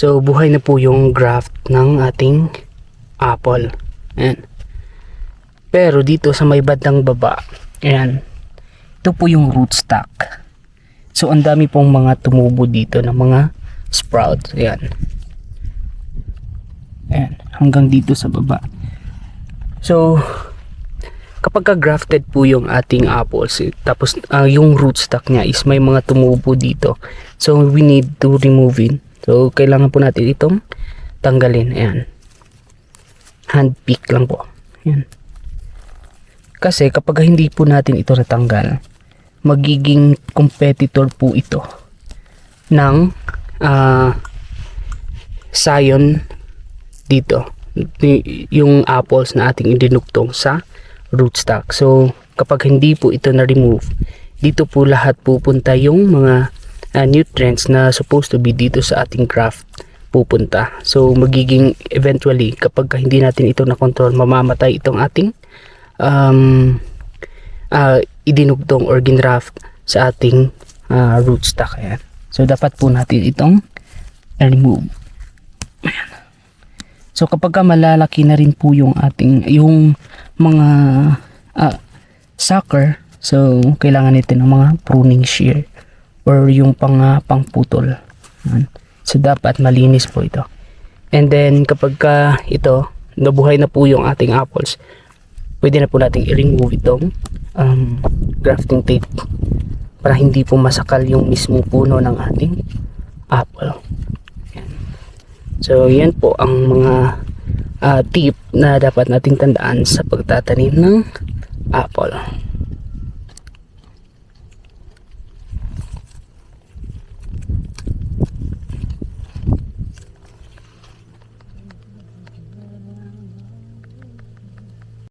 So, buhay na po yung graft ng ating apple. Ayan. Pero dito sa may bandang baba, ayan, ito po yung rootstock. So, ang dami pong mga tumubo dito ng mga sprouts. Ayan. Ayan, hanggang dito sa baba. So, kapag ka-grafted po yung ating apples, eh, tapos ah, yung rootstock niya is may mga tumubo dito. So, we need to remove it. So, kailangan po natin itong tanggalin. Ayan. Hand pick lang po. Ayan. Kasi kapag hindi po natin ito natanggal, magiging competitor po ito ng ah sayon dito yung apples na ating idinugtong sa rootstock. So, kapag hindi po ito na-remove, dito po lahat pupunta yung mga ah, nutrients na supposed to be dito sa ating graft pupunta. So, magiging eventually, kapag hindi natin ito na-control, mamamatay itong ating um, ah, idinugtong or ginraft sa ating ah, rootstock. Ayan. So, dapat po natin itong remove. So kapag ka malalaki na rin po yung ating yung mga ah, sucker, so kailangan nito ng mga pruning shear or yung pang ah, pangputol. So dapat malinis po ito. And then kapag ka ito nabuhay na po yung ating apples, pwede na po nating i-remove itong um, grafting tape para hindi po masakal yung mismo puno ng ating apple. So, yan po ang mga ah, tip na dapat nating tandaan sa pagtatanim ng apple.